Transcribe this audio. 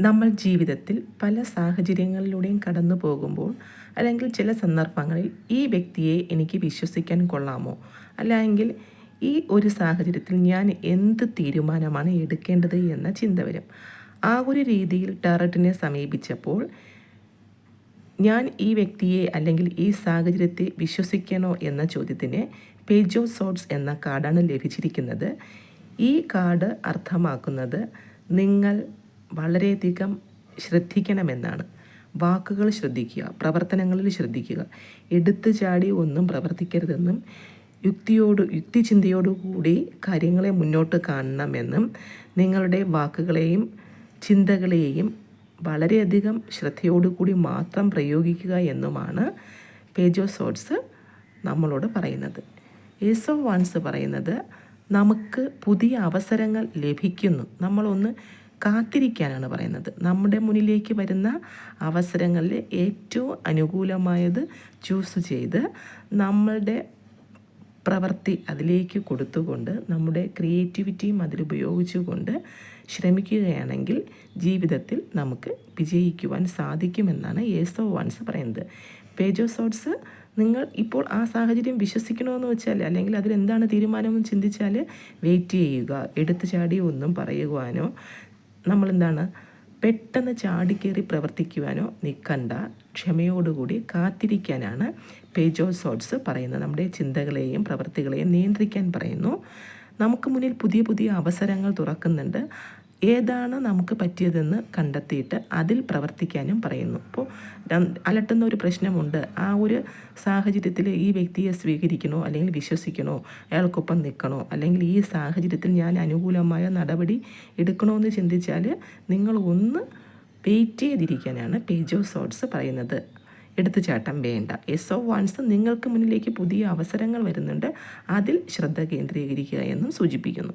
നമ്മൾ ജീവിതത്തിൽ പല സാഹചര്യങ്ങളിലൂടെയും കടന്നു പോകുമ്പോൾ അല്ലെങ്കിൽ ചില സന്ദർഭങ്ങളിൽ ഈ വ്യക്തിയെ എനിക്ക് വിശ്വസിക്കാൻ കൊള്ളാമോ? അല്ലെങ്കിൽ ഈ ഒരു സാഹചര്യത്തിൽ ഞാൻ എന്ത് തീരുമാനമാണ് എടുക്കേണ്ടത് എന്ന ചിന്ത വരും. ആ ഒരു രീതിയിൽ ടാററ്റിനെ സമീപിച്ചപ്പോൾ ഞാൻ ഈ വ്യക്തിയെ അല്ലെങ്കിൽ ഈ സാഹചര്യത്തെ വിശ്വസിക്കണോ എന്ന ചോദ്യത്തിന് പേജ് ഓഫ് സോട്ട്സ് എന്ന കാർഡാണ് ലഭിച്ചിരിക്കുന്നത്. ഈ കാർഡ് അർത്ഥമാക്കുന്നത് നിങ്ങൾ വളരെയധികം ശ്രദ്ധിക്കണമെന്നാണ്. വാക്കുകൾ ശ്രദ്ധിക്കുക പ്രവർത്തനങ്ങളിൽ ശ്രദ്ധിക്കുക. എടുത്തു ചാടി ഒന്നും പ്രവർത്തിക്കരുതെന്നും യുക്തിയോട് യുക്തിചിന്തയോടുകൂടി കാര്യങ്ങളെ മുന്നോട്ട് കാണണമെന്നും നിങ്ങളുടെ വാക്കുകളെയും ചിന്തകളെയും വളരെയധികം ശ്രദ്ധയോടുകൂടി മാത്രം പ്രയോഗിക്കുക എന്നുമാണ് പേജോ സോട്സ് നമ്മളോട് പറയുന്നത്. ഏസോ വാൻസ് പറയുന്നത് നമുക്ക് പുതിയ അവസരങ്ങൾ ലഭിക്കുന്നു. നമ്മളൊന്ന് കാത്തിരിക്കാനാണ് പറയുന്നത്. നമ്മുടെ മുന്നിലേക്ക് വരുന്ന അവസരങ്ങളിൽ ഏറ്റവും അനുകൂലമായത് ചൂസ് ചെയ്ത് നമ്മളുടെ പ്രവൃത്തി അതിലേക്ക് കൊടുത്തുകൊണ്ട് നമ്മുടെ ക്രിയേറ്റിവിറ്റിയും അതിലുപയോഗിച്ചുകൊണ്ട് ശ്രമിക്കുകയാണെങ്കിൽ ജീവിതത്തിൽ നമുക്ക് വിജയിക്കുവാൻ സാധിക്കുമെന്നാണ് യേസോ വൺസ് പറയുന്നത്. പേജോസോട്സ് നിങ്ങൾ ഇപ്പോൾ ആ സാഹചര്യം വിശ്വസിക്കണമെന്ന് വെച്ചാൽ അല്ലെങ്കിൽ അതിലെന്താണ് തീരുമാനമെന്ന് ചിന്തിച്ചാൽ വെയിറ്റ് ചെയ്യുക എടുത്തു ചാടി ഒന്നും പറയുവാനോ നമ്മളെന്താണ്? പെട്ടെന്ന് ചാടിക്കേറി പ്രവർത്തിക്കുവാനോ നിൽക്കണ്ട ക്ഷമയോടുകൂടി കാത്തിരിക്കാനാണ് പേജോ സോട്ട്സ് പറയുന്നത്. നമ്മുടെ ചിന്തകളെയും പ്രവൃത്തികളെയും നിയന്ത്രിക്കാൻ പറയുന്നു. നമുക്ക് മുന്നിൽ പുതിയ പുതിയ അവസരങ്ങൾ തുറക്കുന്നുണ്ട്. ഏതാണ് നമുക്ക് പറ്റിയതെന്ന് കണ്ടെത്തിയിട്ട് അതിൽ പ്രവർത്തിക്കാനും പറയുന്നു. അപ്പോൾ അലട്ടുന്ന ഒരു പ്രശ്നമുണ്ട്. ആ ഒരു സാഹചര്യത്തിൽ ഈ വ്യക്തിയെ സ്വീകരിക്കണോ അല്ലെങ്കിൽ വിശ്വസിക്കണോ അയാൾക്കൊപ്പം നിൽക്കണോ അല്ലെങ്കിൽ ഈ സാഹചര്യത്തിൽ ഞാൻ അനുകൂലമായ നടപടി എടുക്കണോ എന്ന് ചിന്തിച്ചാൽ നിങ്ങൾ ഒന്ന് വെയിറ്റ് ചെയ്തിരിക്കാനാണ് പേജ് ഓഫ് സോട്ട്സ് പറയുന്നത്. എടുത്തുചാട്ടം വേണ്ട. എസ് ഓ വൺസ് നിങ്ങൾക്ക് മുന്നിലേക്ക് പുതിയ അവസരങ്ങൾ വരുന്നുണ്ട്. അതിൽ ശ്രദ്ധ കേന്ദ്രീകരിക്കുക എന്നും സൂചിപ്പിക്കുന്നു.